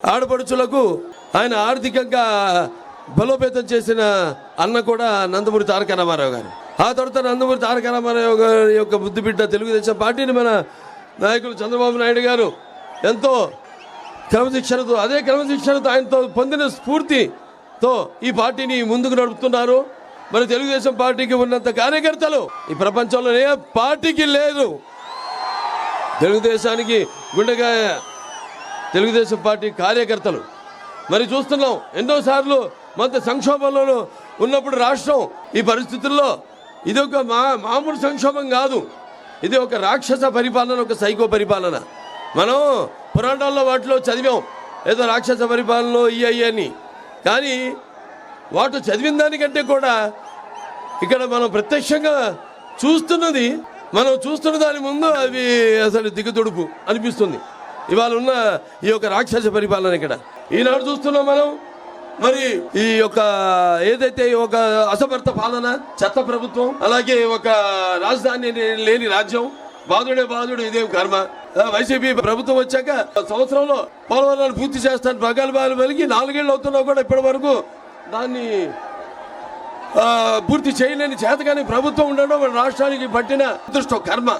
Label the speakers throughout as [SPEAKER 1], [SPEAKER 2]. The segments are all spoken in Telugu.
[SPEAKER 1] ఆడపడుచులకు ఆయన ఆర్థికంగా బలోపేతం చేసిన అన్న కూడా నందమూరి తారక రామారావు గారు. ఆ తర్వాత నందమూరి తారక రామారావు గారి యొక్క బుద్ధి బిడ్డ తెలుగుదేశం పార్టీని మన నాయకులు చంద్రబాబు నాయుడు గారు ఎంతో క్రమశిక్షణతో అదే క్రమశిక్షణతో ఆయనతో పొందిన స్ఫూర్తితో ఈ పార్టీని ముందుకు నడుపుతున్నారు. మన తెలుగుదేశం పార్టీకి ఉన్నంత కార్యకర్తలు ఈ ప్రపంచంలో ఏ పార్టీకి లేదు తెలుగుదేశానికి గుండెకాయ తెలుగుదేశం పార్టీ కార్యకర్తలు. మరి చూస్తున్నాం ఎన్నోసార్లు మన సంక్షోభంలో ఉన్నప్పుడు రాష్ట్రం ఈ పరిస్థితుల్లో ఇది ఒక మా మామూలు సంక్షోభం కాదు. ఇది ఒక రాక్షస పరిపాలన ఒక సైకో పరిపాలన. మనం పురాణాల్లో వాటిలో చదివాం ఏదో రాక్షస పరిపాలనలో ఈ అని. కానీ వాటి చదివిన దానికంటే కూడా ఇక్కడ మనం ప్రత్యక్షంగా చూస్తున్నది మనం చూస్తున్న దాని ముందు అవి అసలు దిగుతుడుపు అనిపిస్తుంది. ఇవాళ ఉన్న ఈ యొక్క రాక్షస పరిపాలన ఇక్కడ. ఈనాడు చూస్తున్నాం మనం మరి ఈ యొక్క ఏదైతే ఈ ఒక అసమర్థ పాలన చెత్త ప్రభుత్వం అలాగే ఒక రాజధాని లేని రాజ్యం బాధుడే బాధుడు ఇదేం కర్మ. వైసీపీ ప్రభుత్వం వచ్చాక సంవత్సరంలో పోలవరాన్ని పూర్తి చేస్తాను ప్రగల్భాలు వెలిగి నాలుగేళ్ళు అవుతున్నా కూడా ఇప్పటి వరకు దాన్ని పూర్తి చేయలేని చేతగాని ప్రభుత్వం ఉండడం రాష్ట్రానికి పట్టిన అదృష్టం కర్మ.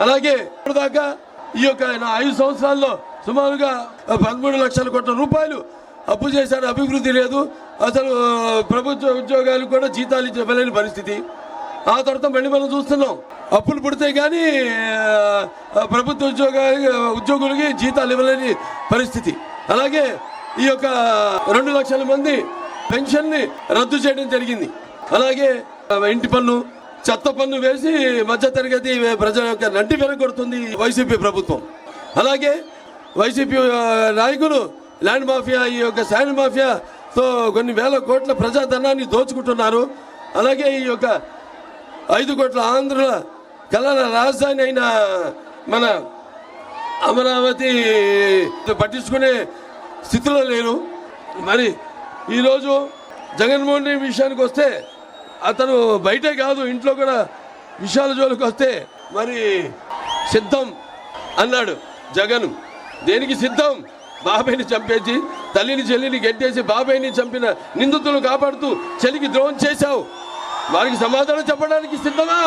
[SPEAKER 1] అలాగే ఇప్పటిదాకా ఈ యొక్క నా ఐదు సంవత్సరాల్లో సుమారుగా పదమూడు లక్షల కోట్ల రూపాయలు అప్పు చేశాడు అభివృద్ధి లేదు. అసలు ప్రభుత్వ ఉద్యోగాలు కూడా జీతాలు ఇవ్వలేని పరిస్థితి. ఆ తర్వాత మళ్ళీ మనం చూస్తున్నాం. అప్పులు పుడితే కానీ ప్రభుత్వ ఉద్యోగాలు ఉద్యోగులకి జీతాలు ఇవ్వలేని పరిస్థితి. అలాగే ఈ యొక్క రెండు లక్షల మంది పెన్షన్ని రద్దు చేయడం జరిగింది. అలాగే ఇంటి పన్ను చెత్త పన్ను వేసి మధ్యతరగతి ప్రజల యొక్క నంటి వెనకొడుతుంది వైసీపీ ప్రభుత్వం. అలాగే వైసీపీ నాయకులు ల్యాండ్ మాఫియా ఈ యొక్క శాండ్ మాఫియాతో కొన్ని వేల కోట్ల ప్రజాధనాన్ని దోచుకుంటున్నారు. అలాగే ఈ యొక్క ఐదు కోట్ల ఆంధ్రుల కళల రాజధాని అయిన మన అమరావతి పట్టించుకునే స్థితిలో లేరు. మరి ఈరోజు జగన్మోహన్ రెడ్డి విషయానికి వస్తే అతను బయటే కాదు ఇంట్లో కూడా విషయాల జోలికి వస్తే మరి సిద్ధం అన్నాడు జగన్. దేనికి సిద్ధం? బాబాయ్ని చంపేసి తల్లిని చెల్లిని గెట్టేసి బాబాయ్ని చంపిన నిందితులు కాపాడుతూ చెలికి ద్రోహం చేశావు. వారికి సమాధానం చెప్పడానికి సిద్ధమా?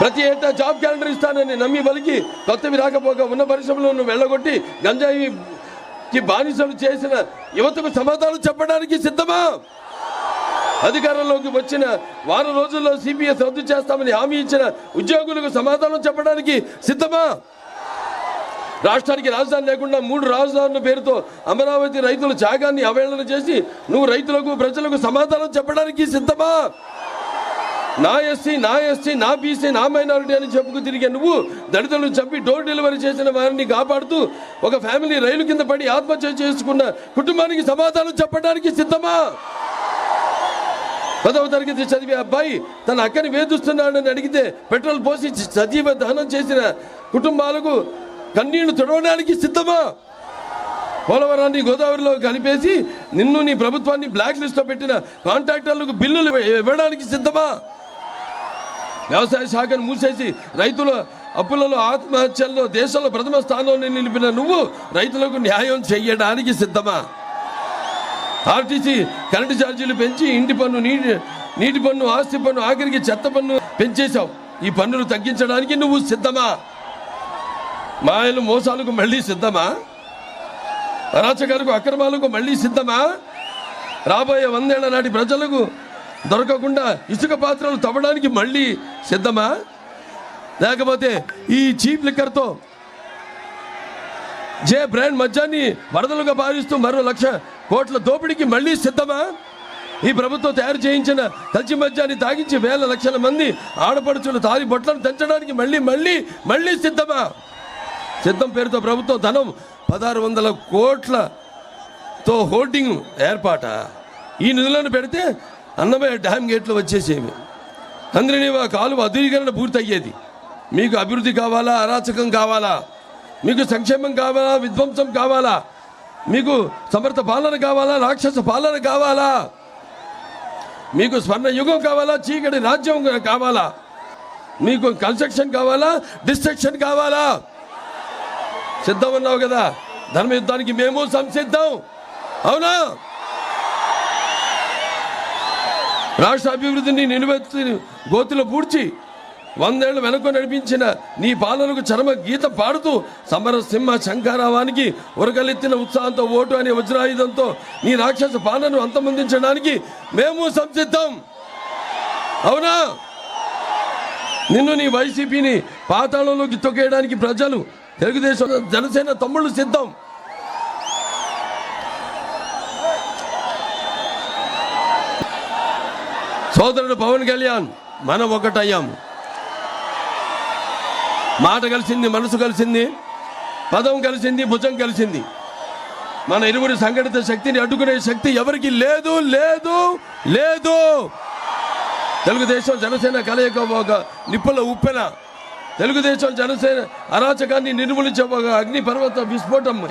[SPEAKER 1] ప్రతి ఏటా జాబ్ క్యాలెండర్ ఇస్తానని నమ్మి బలికి కొత్తవి రాకపోగా ఉన్న పరిశ్రమలను వెళ్ళగొట్టి గంజాయికి బానిసలు చేసిన యువతకు సమాధానం చెప్పడానికి సిద్ధమా? అధికారంలోకి వచ్చిన వారం రోజుల్లో సిపిఎస్ రద్దు చేస్తామని హామీ ఇచ్చిన ఉద్యోగులకు సమాధానం చెప్పడానికి సిద్ధమా? రాష్ట్రానికి రాజధాని లేకుండా మూడు రాజధానుల పేరుతో అమరావతి రైతుల త్యాగాన్ని అవహేళన చేసి నువ్వు రైతులకు ప్రజలకు సమాధానం చెప్పడానికి సిద్ధమా? నా ఎస్సీ నా ఎస్సీ నా బీసీ నా మైనారిటీ అని చెప్పుకు తిరిగే నువ్వు దళితులను చంపి డోర్ డెలివరీ చేసిన వారిని కాపాడుతూ ఒక ఫ్యామిలీ రైలు కింద పడి ఆత్మహత్య చేసుకున్న కుటుంబానికి సమాధానం చెప్పడానికి సిద్ధమా? పదవ తరగతి చదివే అబ్బాయి తన అక్కని వేధిస్తున్నాడని అడిగితే పెట్రోల్ పోసి సజీవ దహనం చేసిన కుటుంబాలకు కన్నీళ్ళు తుడవడానికి సిద్ధమా? పోలవరాన్ని గోదావరిలో కలిపేసి నిన్ను నీ ప్రభుత్వాన్ని బ్లాక్ లిస్ట్లో పెట్టిన కాంట్రాక్టర్లకు బిల్లులు ఇవ్వడానికి సిద్ధమా? వ్యవసాయ శాఖను మూసేసి రైతుల అప్పులలో ఆత్మహత్యల్లో దేశంలో ప్రథమ స్థానంలో నిలిపిన నువ్వు రైతులకు న్యాయం చేయడానికి సిద్ధమా? ఆర్టీసీ కరెంటు ఛార్జీలు పెంచి ఇంటి పన్ను నీటి నీటి పన్ను ఆస్తి పన్ను ఆఖరికి చెత్త పన్ను పెంచేశావు. ఈ పన్నులు తగ్గించడానికి నువ్వు సిద్ధమా? మాయలు మోసాలకు మళ్ళీ సిద్ధమా? అరాచకాలకు అక్రమాలకు మళ్ళీ సిద్ధమా? రాబోయే వందేళ్ళ నాటి ప్రజలకు దొరకకుండా ఇసుక పాత్రలు తవ్వడానికి మళ్ళీ సిద్ధమా? లేకపోతే ఈ చీప్ లిక్కర్తో జే బ్రాండ్ మద్యాన్ని వరదలుగా భావిస్తూ మరో లక్ష కోట్ల దోపిడీకి మళ్ళీ సిద్ధమా? ఈ ప్రభుత్వం తయారు చేయించిన తల్చి మద్యాన్ని తాగించి వేల లక్షల మంది ఆడపడుచులు తారి బొట్లను తెంచడానికి మళ్ళీ మళ్ళీ మళ్ళీ సిద్ధమా? సిద్ధం పేరుతో ప్రభుత్వం ధనం పదహారు వందల కోట్లతో హోర్డింగ్ ఏర్పాట. ఈ నిధులను పెడితే అన్నమయ్య డ్యామ్ గేట్లు వచ్చేసేవి అందరినీ కాలువ అధునీకరణ పూర్తయ్యేది. మీకు అభివృద్ధి కావాలా? అరాచకం కావాలా? మీకు సంక్షేమం కావాలా? విధ్వంసం కావాలా? మీకు సమర్థ పాలన కావాలా? రాక్షస పాలన కావాలా? మీకు స్వర్ణ యుగం కావాలా? చీకటి రాజ్యం కావాలా? మీకు కన్స్ట్రక్షన్ కావాలా? డిస్ట్రక్షన్ కావాలా? సిద్ధం ఉన్నావు కదా? ధర్మ యుద్ధానికి మేము సంసిద్ధం. అవునా? రాష్ట్ర అభివృద్ధిని నిలువెత్తి గోతులు పూడ్చి వందేళ్ళు వెనుక నడిపించిన నీ పాలనకు చరమ గీత పాడుతూ సమరసింహ శంఖారావానికి శంకారావానికి ఉత్సాహంతో ఓటు అనే వజ్రాయుధంతో నీ రాక్షస పాలనను అంతమొందించడానికి మేము సంసిద్ధం. అవునా? నిన్ను నీ వైసీపీని పాతాళంలోకి తొక్కేయడానికి ప్రజలు తెలుగుదేశం జనసేన తమ్ముళ్ళు సిద్ధం. సోదరుడు పవన్ కళ్యాణ్ మనం ఒకటయ్యాము. మాట కలిసింది మనసు కలిసింది పదం కలిసింది భుజం కలిసింది. మన ఇరువురి సంఘటిత శక్తిని అడ్డుకునే శక్తి ఎవరికి లేదు లేదు లేదు. తెలుగుదేశం జనసేన కలయిక ఒక నిప్పుల ఉప్పెన. తెలుగుదేశం జనసేన అరాచకాన్ని నిర్మూలించే ఒక అగ్ని పర్వత విస్ఫోటం.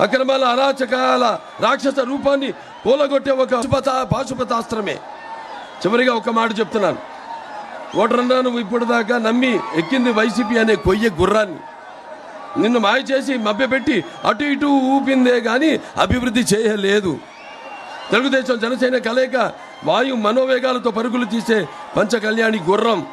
[SPEAKER 1] అక్రమాల అరాచకాల రాక్షస రూపాన్ని కూలగొట్టే ఒక పాశుపతాస్త్రమే. చివరిగా ఒక మాట చెప్తున్నాను. ఓటరన్నా నువ్వు ఇప్పుడు దాకా నమ్మి ఎక్కింది వైసీపీ అనే కొయ్య గుర్రాన్ని. నిన్ను మాయ చేసి మభ్యపెట్టి అటు ఇటు ఊపిందే కానీ అభివృద్ధి చేయలేదు. తెలుగుదేశం జనసేన కలయిక వాయు మనోవేగాలతో పరుగులు తీసే పంచకల్యాణి గుర్రం.